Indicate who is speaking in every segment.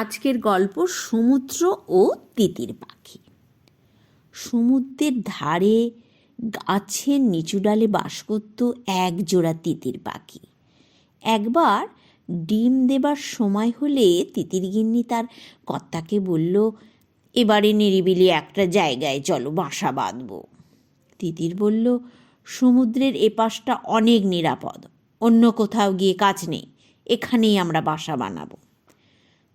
Speaker 1: আজকের গল্প সমুদ্র ও তিতির পাখি। সমুদ্রের ধারে গাছের নিচু ডালে বাস করত এক জোড়া তিতির পাখি। একবার ডিম দেবার সময় হলে তিতির গিন্নি তার কর্তাকে বলল, এবারে নিরিবিলি একটা জায়গায় চলো বাসা বাঁধব। তিতির বলল, সমুদ্রের এপাশটা অনেক নিরাপদ, অন্য কোথাও গিয়ে কাজ নেই, এখানেই আমরা বাসা বানাবো।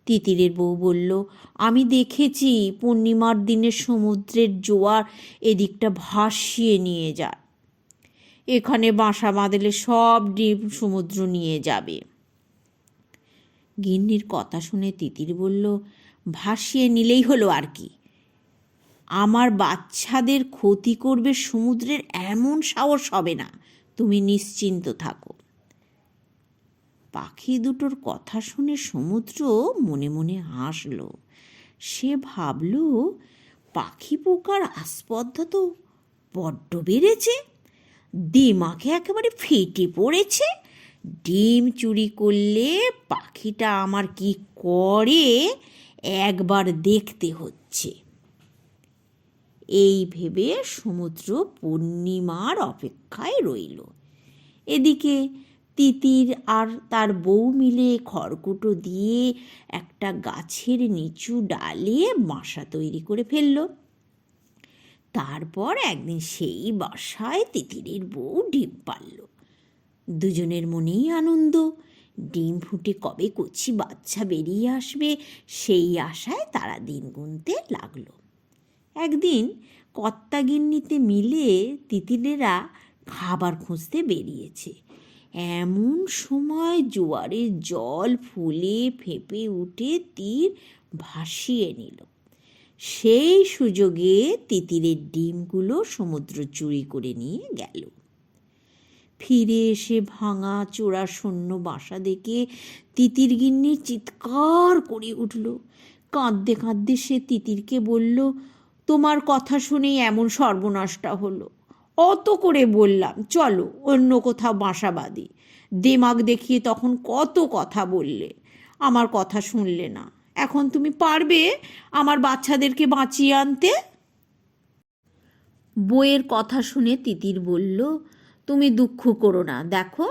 Speaker 1: তিতিরের বউ বলল, আমি দেখেছি পূর্ণিমার দিনে সমুদ্রের জোয়ার এদিকটা ভাসিয়ে নিয়ে যায়। এখানে বাসা বাঁধলে সব ডিম সমুদ্র নিয়ে যাবে। গিন্নির কথা শুনে তিতির বলল, ভাসিয়ে নিলেই হলো আর কি। আমার বাচ্চাদের ক্ষতি করবে সমুদ্রের এমন সাহস হবে না। তুমি নিশ্চিন্ত থাকো। পাখি দুটোর কথা শুনে সমুদ্র মনে মনে হাসল। সে ভাবল, পাখি পোকার আস্পর্ধা তো বড্ড বেড়েছে। দিমাকে একেবারে ফেটে পড়েছে। ডিম চুরি করলে পাখিটা আমার কি করে একবার দেখতে হচ্ছে? এই ভেবে সমুদ্র পূর্ণিমার অপেক্ষায় রইল। এদিকে তিতির আর তার বউ মিলে খড়কুটো দিয়ে একটা গাছের নিচু ডালে বাসা তৈরি করে ফেলল। তারপর একদিন সেই বাসায় তিতিরের বউ ডিম পারল দুজনের মনেই আনন্দ। ডিম ফুটে কবে কচি বাচ্চা বেরিয়ে আসবে সেই আশায় তারা দিন গুনতে লাগল। একদিন কর্তাগিন্নিতে মিলে তিতিরেরা খাবার খুঁজতে বেরিয়েছে। এমন সময় জোয়ারের জল ফুলে ফেঁপে উঠে তীর ভাসিয়ে নিল। সেই সুযোগে তিতিরের ডিমগুলো সমুদ্র চুরি করে নিয়ে গেল। ফিরে এসে ভাঙা চোরা শূন্য বাসা দেখে তিতির গিন্নি চিৎকার করে উঠল। কাঁদতে কাঁদতে সে তিতিরকে বলল, তোমার কথা শুনেই এমন সর্বনাশটা হলো। অত করে বললাম, চলো অন্য কোথাও বাসা বাঁধি। দেমাগ দেখিয়ে তখন কত কথা বললে। আমার কথা শুনলে না। এখন তুমি পারবে আমার বাচ্চাদেরকে বাঁচিয়ে আনতে? বইয়ের কথা শুনে তিতির বলল, তুমি দুঃখ করো না, দেখো,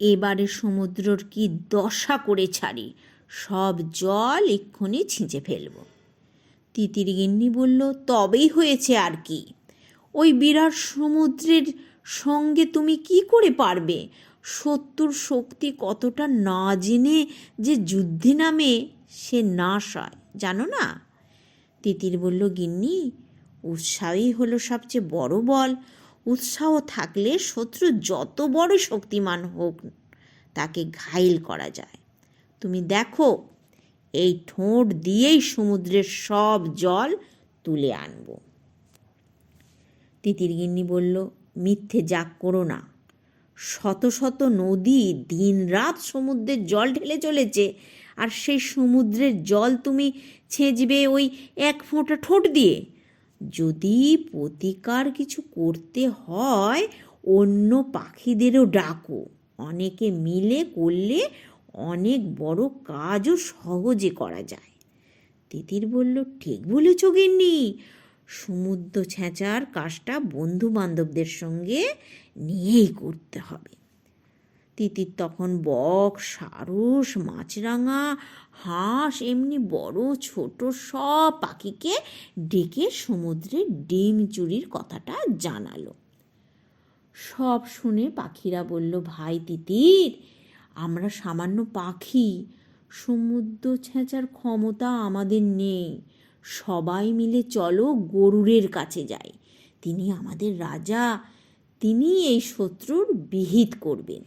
Speaker 1: এবারে সমুদ্রর কি দশা করে ছাড়ি। সব জল এক্ষুনি ছিঁচে ফেলব। তিতির গিন্নি বলল, তবেই হয়েছে আর কি। ওই বিরাট সমুদ্রের সঙ্গে তুমি কি করে পারবে? শত্রুর শক্তি কতটা না জেনে যে যুদ্ধে নামে সে নাশ হয়, জানো না? তিতির বলল, গিন্নি, উৎসাহই হলো সবচেয়ে বড় বল। উৎসাহ থাকলে শত্রু যত বড় শক্তিমান হোক, তাকে ঘাইল করা যায়। তুমি দেখো, এই ঠোঁট দিয়েই সমুদ্রের সব জল তুলে আনব। তিতিরগিন্নি বলল, মিথ্যে যাক করো না। শত শত নদী দিন রাত সমুদ্রের জল ঢেলে চলেছে, আর সেই সমুদ্রের জল তুমি ছেঁচবে ওই এক ফোঁটা ঠোঁট দিয়ে। যদি প্রতিকার কিছু করতে হয়, অন্য পাখিদেরও ডাকো। অনেকে মিলে করলে অনেক বড় কাজও সহজে করা যায়। তিতির বলল, ঠিক বলেছ গিন্নি। সমুদ্র ছেঁচার কাজটা বন্ধু বান্ধবদের সঙ্গে নিয়েই করতে হবে। তিতির তখন বক, সারস, মাছরাঙা, হাঁস, এমনি বড়, ছোট সব পাখিকে ডেকে সমুদ্রে ডিম চুরির কথাটা জানালো। সব শুনে পাখিরা বলল, ভাই তিতির, আমরা সামান্য পাখি সমুদ্র ছেঁচার ক্ষমতা আমাদের নেই। সবাই মিলে চলো গরুরের কাছে যাই। তিনি আমাদের রাজা তিনি এই শত্রুর বিহিত করবেন।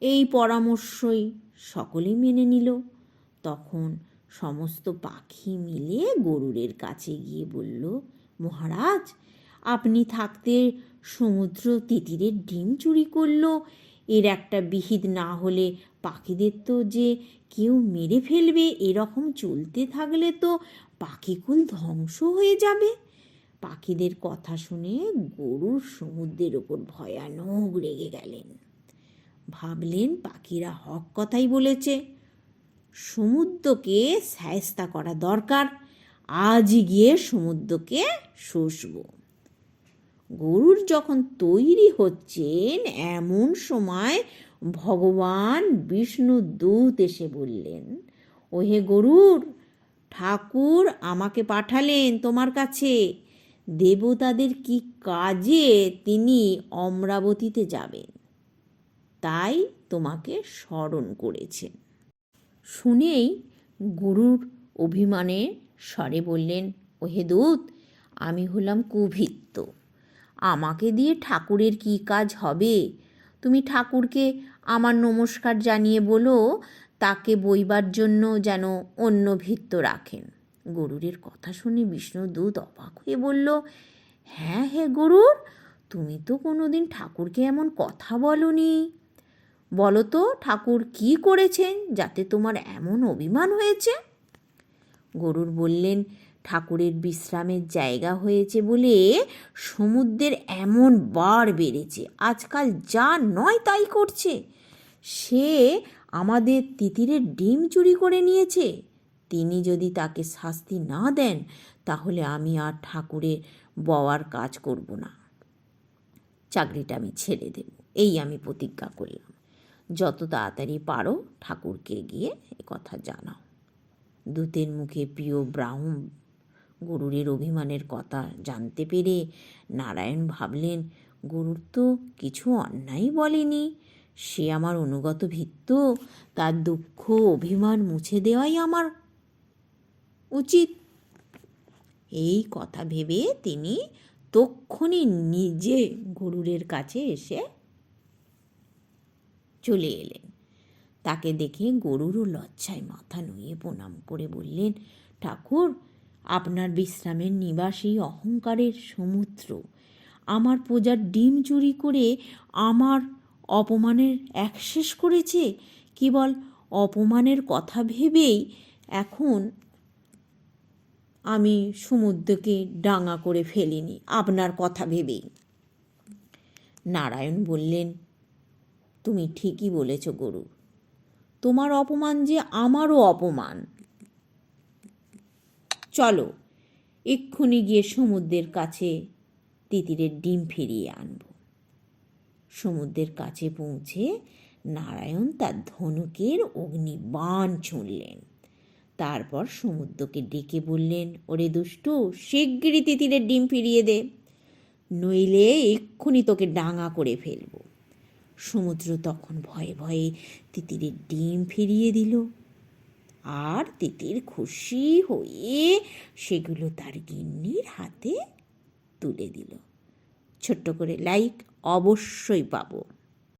Speaker 1: এই পরামর্শই সকলেই মেনে নিল। তখন সমস্ত পাখি মিলে গরুরের কাছে গিয়ে বলল, মহারাজ, আপনি থাকতে সমুদ্র তিতিরের ডিম চুরি করল এর একটা বিহিত না হলে পাখিদের তো যে কেউ মেরে ফেলবে, এরকম চলতে থাকলে তো পাখিকুল ধ্বংস হয়ে যাবে। পাখিদের কথা শুনে গরুর সমুদ্রের ওপর ভয়ানক রেগে গেলেন। ভাবলেন পাখিরা হক কথাই বলেছে, সমুদ্রকে সায়স্তা করা দরকার, আজই গিয়ে সমুদ্রকে শুষব। গরুর যখন তৈরি হচ্ছেন, এমন সময় ভগবান বিষ্ণু দূত এসে বললেন, ওহে গরুর, ঠাকুর আমাকে পাঠালেন তোমার কাছে। দেবতাদের কি কাজে তিনি অমরাবতীতে যাবেন? তাই তোমাকে স্মরণ করেছেন। শুনেই গুরুর অভিমানে স্বরে বললেন, ওহে দূত, আমি হলাম কুভিত্ত। আমাকে দিয়ে ঠাকুরের কি কাজ হবে? তুমি ঠাকুরকে আমার নমস্কার জানিয়ে বলো, তাকে বইবার জন্য যেন অন্য ভিত্ত রাখেন। গরুরের কথা শুনে বিষ্ণুদূত অবাক হয়ে বলল হ্যাঁ হ্যাঁ গরুর, তুমি তো কোনোদিন ঠাকুরকে এমন কথা বলনি। বলো তো, ঠাকুর কি করেছেন যাতে তোমার এমন অভিমান হয়েছে? গরুর বললেন ঠাকুরের বিশ্রামের জায়গা হয়েছে বলে সমুদ্রের এমন বার বেড়েছে। আজকাল যা নয় তাই করছে। সে আমাদের তিতিরের ডিম চুরি করে নিয়েছে। তিনি যদি তাকে শাস্তি না দেন, তাহলে আমি আর ঠাকুরের বওয়ার কাজ করব না। চাকরিটা আমি ছেড়ে দেব। এই আমি প্রতিজ্ঞা করলাম। যত তাড়াতাড়ি পারো ঠাকুরকে গিয়ে কথা জানাও। দূতের মুখে প্রিয় ব্রাহ্মণ গরুরের অভিমানের কথা জানতে পেরে নারায়ণ ভাবলেন, গরুর তো কিছু অন্যায় বলেনি। সে আমার অনুগত ভিত্ত তার দুঃখ, অভিমান মুছে দেওয়াই আমার উচিত। এই কথা ভেবে তিনি তক্ষণি নিজে গরুরের কাছে এসে চলে এলেন। তাকে দেখে গরুরও লজ্জায় মাথা নুয়ে প্রণাম করে বললেন, ঠাকুর আপনার বিশ্রামের নিবাসী অহংকারের সমুদ্র। আমার প্রজার ডিম চুরি করে আমার অপমানের একশেষ করেছে। কেবল অপমানের কথা ভেবেই এখন আমি সমুদ্রকে ডাঙা করে ফেলিনি, আপনার কথা ভেবেই। নারায়ণ বললেন, তুমি ঠিকই বলেছ গরু। তোমার অপমান যে আমারও অপমান। চলো, এক্ষুনি গিয়ে সমুদ্রের কাছে তিতিরের ডিম ফিরিয়ে আনব। সমুদ্রের কাছে পৌঁছে নারায়ণ তার ধনুকের অগ্নি অগ্নিবাণ ছুঁড়লেন। তারপর সমুদ্রকে ডেকে বললেন, ওরে দুষ্টু, শিগগিরই তিতিরের ডিম ফিরিয়ে দে, নইলে এক্ষুনি তোকে ডাঙা করে ফেলব। সমুদ্র তখন ভয়ে ভয়ে তিতিরের ডিম ফিরিয়ে দিল। আর তিতির খুশি হয়ে সেগুলো তার গিন্নির হাতে তুলে দিল। ছোট্ট করে লাইক অবশ্যই পাবো।